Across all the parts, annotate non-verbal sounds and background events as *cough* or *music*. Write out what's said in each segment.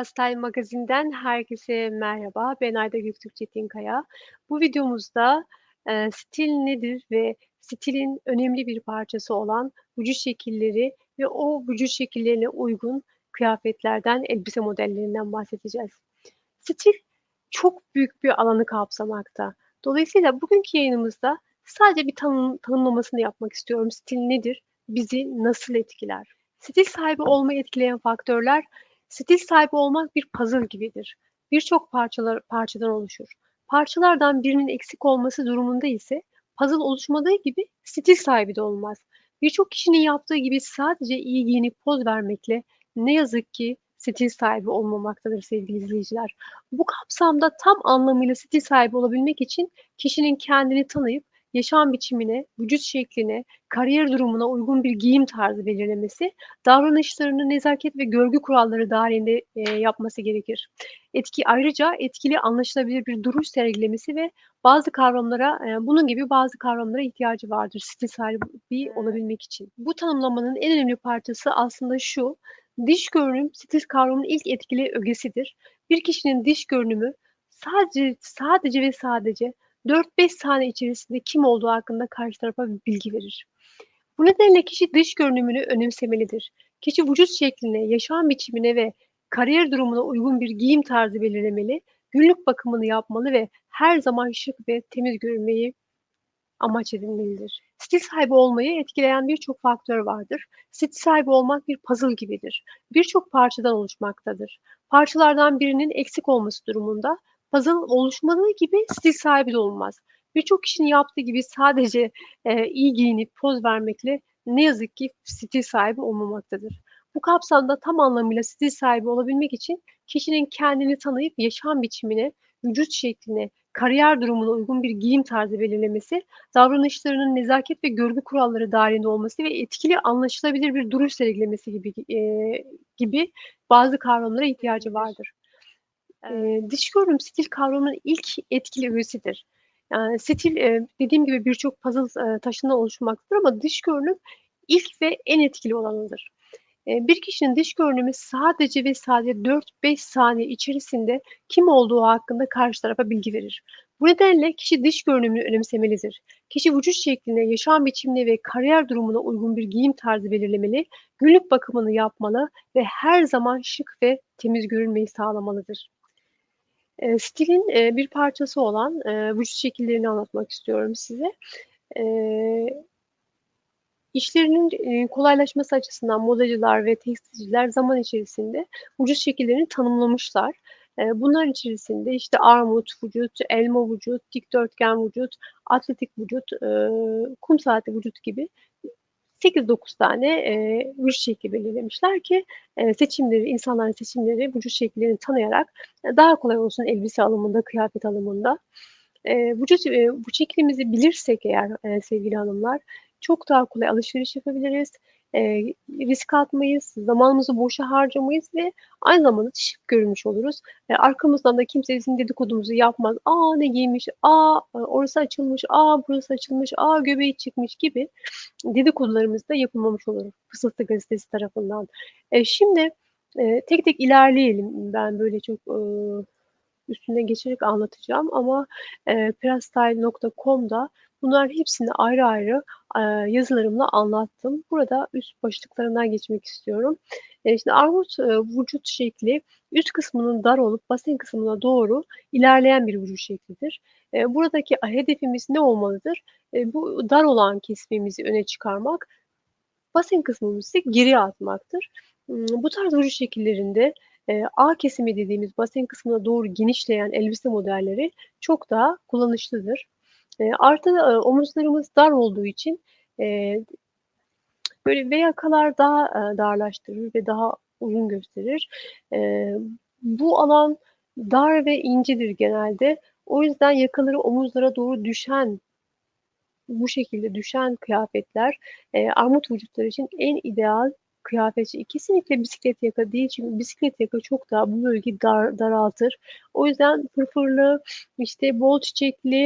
Perastyle Magazin'den herkese merhaba. Ben Ayda Göktürk Çetinkaya. Bu videomuzda, eee, stil nedir ve stilin önemli bir parçası olan vücut şekilleri ve o vücut şekillerine uygun kıyafetlerden, elbise modellerinden bahsedeceğiz. Stil çok büyük bir alanı kapsamakta. Dolayısıyla bugünkü yayınımızda sadece bir tanım tanımlamasını yapmak istiyorum. Stil nedir? Bizi nasıl etkiler? Stil sahibi olmayı etkileyen faktörler Stil sahibi olmak bir puzzle gibidir. Birçok parçalar parçadan oluşur. Parçalardan birinin eksik olması durumunda ise puzzle oluşmadığı gibi stil sahibi de olmaz. Birçok kişinin yaptığı gibi sadece iyi giyinip poz vermekle ne yazık ki stil sahibi olmamaktadır sevgili izleyiciler. Bu kapsamda tam anlamıyla stil sahibi olabilmek için kişinin kendini tanıyıp yaşam biçimine, vücut şekline, kariyer durumuna uygun bir giyim tarzı belirlemesi, davranışlarını nezaket ve görgü kuralları dahilinde, eee, yapması gerekir. Etki ayrıca etkili, anlaşılabilir bir duruş sergilemesi ve bazı kavramlara, eee, bunun gibi bazı kavramlara ihtiyacı vardır stil sahibi olabilmek için. Bu tanımlamanın en önemli parçası aslında şu: Dış görünüm stil kavramının ilk etkili ögesidir. Bir kişinin dış görünümü sadece sadece ve sadece 4-5 saniye içerisinde kim olduğu hakkında karşı tarafa bir bilgi verir. Bu nedenle kişi dış görünümünü önemsemelidir. Kişi vücut şekline, yaşam biçimine ve kariyer durumuna uygun bir giyim tarzı belirlemeli, günlük bakımını yapmalı ve her zaman şık ve temiz görünmeyi amaç edinmelidir. Stil sahibi olmayı etkileyen birçok faktör vardır. Stil sahibi olmak bir puzzle gibidir. Birçok parçadan oluşmaktadır. Parçalardan birinin eksik olması durumunda puzzle oluşmadığı gibi stil sahibi de olmaz. Birçok kişinin yaptığı gibi sadece, eee, iyi giyinip poz vermekle ne yazık ki stil sahibi olmamaktadır. Bu kapsamda tam anlamıyla stil sahibi olabilmek için kişinin kendini tanıyıp yaşam biçimine, vücut şekline, kariyer durumuna uygun bir giyim tarzı belirlemesi, davranışlarının nezaket ve görgü kuralları dâhilinde olması ve etkili, anlaşılabilir bir duruş sergilemesi gibi eee, gibi bazı kavramlara ihtiyacı vardır. Eee, dış görünüm stil kavramının ilk etkili öğesidir. Yani stil, eee, dediğim gibi birçok puzzle, eee, taşından oluşmaktadır ama dış görünüm ilk ve en etkili olanıdır. Eee, bir kişinin dış görünümü sadece ve sadece 4-5 saniye içerisinde kim olduğu hakkında karşı tarafa bilgi verir. Bu nedenle kişi dış görünümünü önemsemelidir. Kişi vücut şekline, yaşam biçimine ve kariyer durumuna uygun bir giyim tarzı belirlemeli, günlük bakımını yapmalı ve her zaman şık ve temiz görünmeyi sağlamalıdır. Stilin, bir parçası olan, vücut şekillerini anlatmak istiyorum size. İşlerinin, kolaylaşması açısından modacılar ve tekstilciler zaman içerisinde vücut şekillerini tanımlamışlar. Bunlar içerisinde, işte, armut vücut, elma vücut, dikdörtgen vücut, atletik vücut, kum saati vücut gibi 8-9 tane, eee, vücut şekli belirlemişler ki, eee, seçimleri, insanların seçimleri vücut şekillerini tanıyarak, eee, daha kolay olsun elbise alımında, kıyafet alımında. Eee, vücut, eee, bu şeklimizi bilirsek eğer, eee, sevgili hanımlar, çok daha kolay alışveriş yapabiliriz, eee, risk atmayız, zamanımızı boşa harcamayız ve aynı zamanda şık görünmüş oluruz. Eee, arkamızdan da kimse bizim dedikodumuzu yapmaz. "A, ne giymiş, a, orası açılmış, a, burası açılmış, a, göbeği çıkmış." gibi dedikodularımız da yapılmamış olur Fısıltı Gazetesi tarafından. Eee, şimdi, eee, tek tek ilerleyelim. Ben böyle çok, ııı, üstünden geçerek anlatacağım ama, eee, perastyle.com'da bunların hepsini ayrı ayrı, eee, yazılarımla anlattım. Burada üst başlıklarından geçmek istiyorum. Eee, şimdi armut, eee, vücut şekli üst kısmının dar olup basen kısmına doğru ilerleyen bir vücut şeklidir. Eee, buradaki hedefimiz ne olmalıdır? Eee, bu dar olan kesmemizi öne çıkarmak, basen kısmımızı geriye atmaktır. Bu tarz vücut şekillerinde, eee, A kesimi dediğimiz basen kısmına doğru genişleyen elbise modelleri çok daha kullanışlıdır. Eee, artı, eee, omuzlarımız dar olduğu için, eee, böyle V yakalar daha, eee, darlaştırır ve daha uzun gösterir. Eee, bu alan dar ve incedir genelde. O yüzden yakaları omuzlara doğru düşen bu şekilde düşen kıyafetler, eee, armut vücutları için en ideal kıyafet şe Kesinlikle bisiklet yaka değil çünkü bisiklet yaka çok daha bu bölgeyi dar daraltır. O yüzden fırfırlı, işte, bol çiçekli,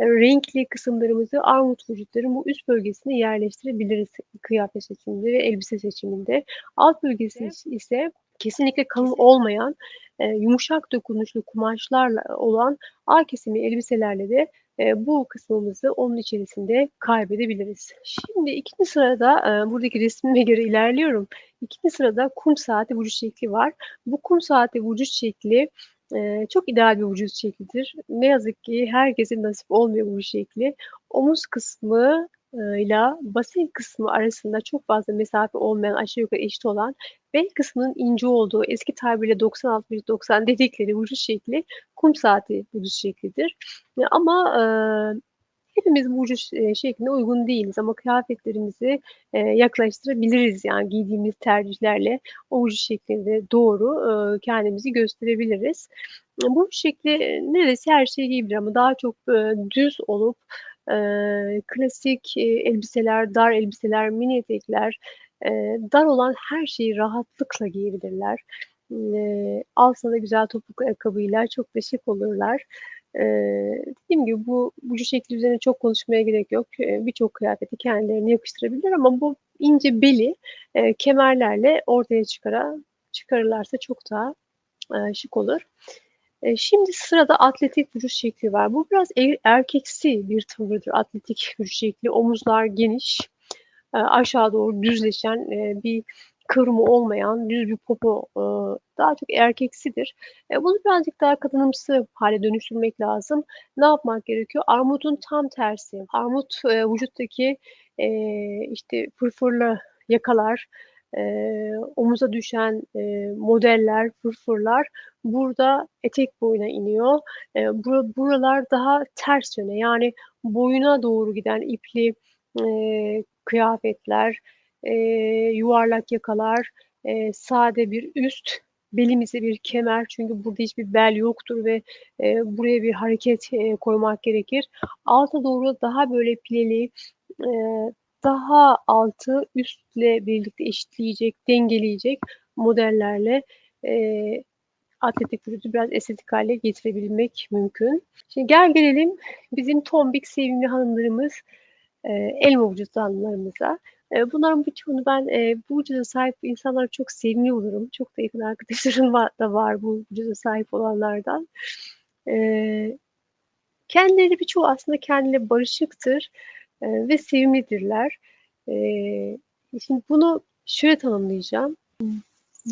eee, renkli kısımlarımızı armut vücutların bu üst bölgesine yerleştirebiliriz kıyafet seçiminde ve elbise seçiminde. Alt bölgesi ise kesinlikle kalın olmayan, eee, yumuşak dokunuşlu kumaşlarla olan A kesimi elbiselerle de, eee, bu kısmımızı onun içerisinde kaybedebiliriz. Şimdi 2'nci sırada, eee, buradaki resmime göre ilerliyorum. 2'nci sırada kum saati vücut şekli var. Bu kum saati vücut şekli, eee, çok ideal bir vücut şeklidir. Ne yazık ki herkese nasip olmuyor bu şekli. Omuz kısmı ıyla basen kısmı arasında çok fazla mesafe olmayan, aşağı yukarı eşit olan, bel kısmının ince olduğu, eski tabirle 90-60-90 dedikleri vücut şekli kum saati vücut şeklidir. Eee, ama, eee, hepimiz bu vücut eee, şekline uygun değiliz ama kıyafetlerimizi, eee, yaklaştırabiliriz. Yani giydiğimiz tercihlerle o vücut şekline doğru, ııı, kendimizi gösterebiliriz. Bu şekli neredeyse her şey giyebilir ama daha çok, eee, düz olup, eee, klasik, eee, elbiseler, dar elbiseler, mini etekler, dar olan her şeyi rahatlıkla giyebilirler. Eee, altına güzel topuklu ayakkabıyla çok da şık olurlar. Eee, dediğim gibi bu vücut şekli üzerine çok konuşmaya gerek yok. Eee, birçok kıyafeti kendilerine yakıştırabilirler ama bu ince beli, eee, kemerlerle ortaya çıkara çıkarırlarsa çok daha, eee, şık olur. Şimdi sırada atletik vücut şekli var. Bu biraz e erkeksi bir tavırdır atletik vücut şekli. Omuzlar geniş, aşağı doğru düzleşen, eee, bir kıvrımı olmayan düz bir popo, ııı, daha çok erkeksidir. Bunu birazcık daha kadınımsı hâle dönüştürmek lazım. Ne yapmak gerekiyor? Armudun tam tersi. Armut, vücuttaki, işte, fırfırlı yakalar, eee, omuza düşen, modeller, fırfırlar burada etek boyuna iniyor. Bura buralar daha ters yöne, yani boyuna doğru giden ipli, eee, kıyafetler, eee, yuvarlak yakalar, eee, sade bir üst, belimize bir kemer çünkü burada hiçbir bel yoktur ve, eee, buraya bir hareket, eee, koymak gerekir. Alta doğru daha böyle pileli, eee, daha altı üstle birlikte eşitleyecek, dengeleyecek modellerle, eee, atletik vücudu biraz estetik hâle getirebilmek mümkün. Şimdi gel gelelim bizim tombik sevimli hanımlarımız, eee, elma vücutlu hanımlarımıza. Eee, bunların birçoğunu ben, eee, bu vücuda sahip insanları çok sevimli bulurum. Çok da yakın arkadaşlarım va da var bu vücuda sahip olanlardan. Eee, kendileri birçoğu aslında kendiyle barışıktır, eee, ve sevimlidirler. Eee, şimdi bunu şöyle tanımlayacağım.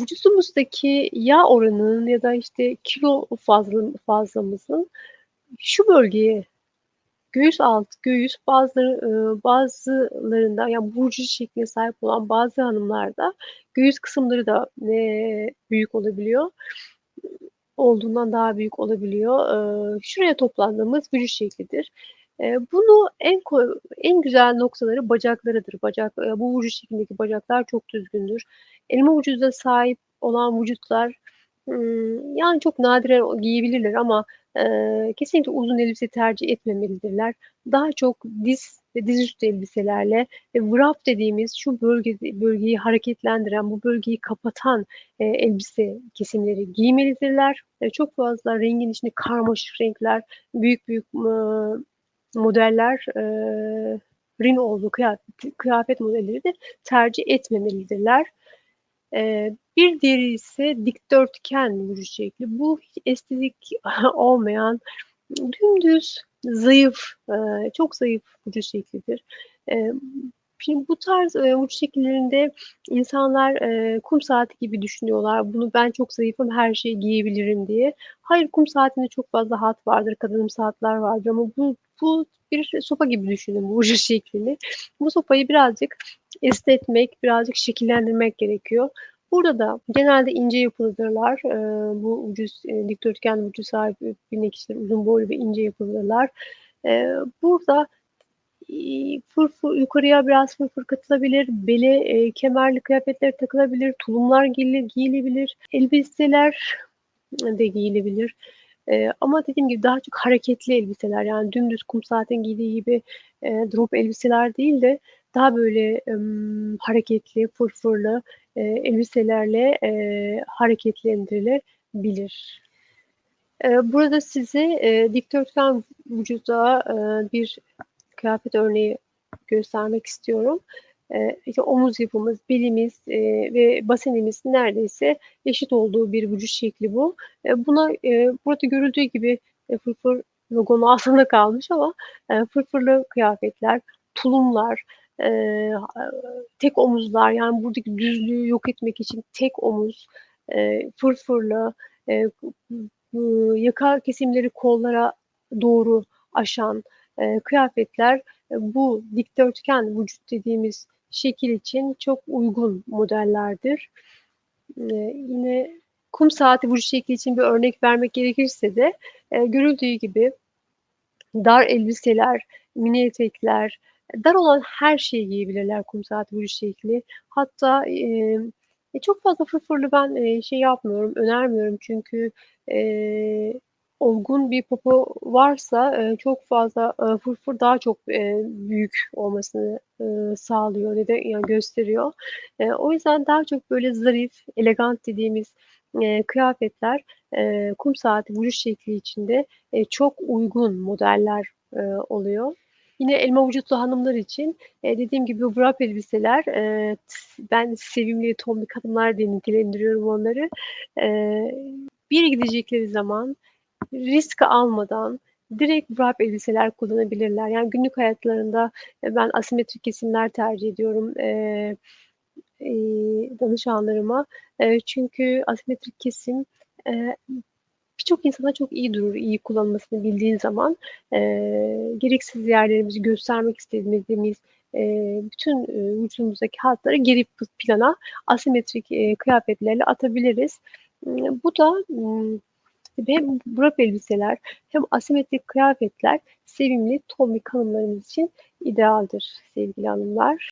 Vücudumuzdaki yağ oranının ya da, işte, kilo fazla fazlamızın şu bölgeye, göğüs altı, göğüs bazıları, ııı, bazılarında yani bu vücut şekline sahip olan bazı hanımlarda göğüs kısımları da, eee, büyük olabiliyor. Olduğundan daha büyük olabiliyor. Iıı, şuraya toplandığımız vücut şeklidir. Eee, bunu en en güzel noktaları bacaklarıdır. Bacak, eee, bu vücut şeklindeki bacaklar çok düzgündür. Elma vücuda sahip olan vücutlar, ımm, yani çok nadiren giyebilirler ama, eee, kesinlikle uzun elbise tercih etmemelidirler. Daha çok diz ve dizüstü elbiselerle ve wrap dediğimiz şu bölgede bölgeyi hareketlendiren, bu bölgeyi kapatan, eee, elbise kesimleri giymelidirler. Eee, çok fazla rengin içinde karmaşık renkler, büyük büyük, ııı, modeller eee, rin olduğu kıyafet kıyafet modelleri de tercih etmemelidirler. Eee, bir diğeri ise dikdörtgen vücut şekli. Bu hiç estetik *laughs* olmayan, dümdüz, zayıf, eee, çok zayıf vücut şeklidir. Eee, şimdi bu tarz, eee, vücut şekillerinde insanlar, eee, kum saati gibi düşünüyorlar. Bunu ben çok zayıfım, her şeyi giyebilirim diye. Hayır, kum saatinde çok fazla hat vardır, kadınımsı hatlar vardır ama bu bu bir sopa gibi düşünün bu vücut *laughs* şeklini. Bu sopayı birazcık esnetmek, birazcık şekillendirmek gerekiyor. Burada da genelde ince yapılıdırlar. Eee, bu vücut eee, dikdörtgen vücuda sahip bilinen kişiler uzun boylu ve ince yapılıdırlar. Eee, burada, iii, fırfır yukarıya biraz fırfır katılabilir, bele, eee, kemerli kıyafetler takılabilir, tulumlar giyile giyilebilir, elbiseler de giyilebilir. Eee, ama dediğim gibi daha çok hareketli elbiseler, yani dümdüz kum saatin giydiği gibi, eee, drop elbiseler değil de daha böyle, ımm, hareketli, fırfırlı, eee, elbiselerle, eee, hareketlendirilebilir. Eee, burada size, eee, dikdörtgen vücuda, eee, bir kıyafet örneği göstermek istiyorum. eee, işte, omuz yapımız, belimiz, eee, ve basenimiz neredeyse eşit olduğu bir vücut şekli bu. Eee, buna, eee, burada görüldüğü gibi, eee, fırfır logonun *laughs* altında kalmış ama, eee, fırfırlı kıyafetler, tulumlar, ha tek omuzlar, yani, buradaki düzlüğü yok etmek için tek omuz, eee, fırfırlı, ııı, yaka kesimleri kollara doğru aşan, eee, kıyafetler, eee, bu dikdörtgen vücut dediğimiz şekil için çok uygun modellerdir. Eee, yine kum saati vücut şekli için bir örnek vermek gerekirse de, eee, görüldüğü gibi dar elbiseler, mini etekler, dar olan her şeyi giyebilirler kum saati vücut şekli. Hatta, e, çok fazla fırfırlı ben, eee, şey yapmıyorum, önermiyorum çünkü, eee, olgun bir popo varsa, eee, çok fazla, eee, fırfır daha çok, eee, büyük olmasını, ııı, sağlıyor ya da ya gösteriyor. Eee, o yüzden daha çok böyle zarif, elegant dediğimiz, eee, kıyafetler, eee, kum saati vücut şekli için de, eee, çok uygun modeller, eee, oluyor. Yine elma vücutlu hanımlar için, eee, dediğim gibi wrap elbiseler, t ben sevimli tombik hanımlar diye nitelendiriyorum onları. Eee, bir gidecekleri zaman risk almadan direkt wrap elbiseler kullanabilirler. Yani, günlük hayatlarında, eee, ben asimetrik kesimler tercih ediyorum, eee, iii, danışanlarıma. Eee, çünkü asimetrik kesim, eee, birçok insana çok iyi durur, iyi kullanılmasını bildiğin zaman. Eee, gereksiz yerlerimizi göstermek istemediğimiz, eee, bütün, ııı, vücudumuzdaki hatları geri plana asimetrik, eee, kıyafetlerle atabiliriz. Imm, bu da, ımm, hem wrap elbiseler hem asimetrik kıyafetler sevimli tombik hanımlarımız için idealdir sevgili hanımlar.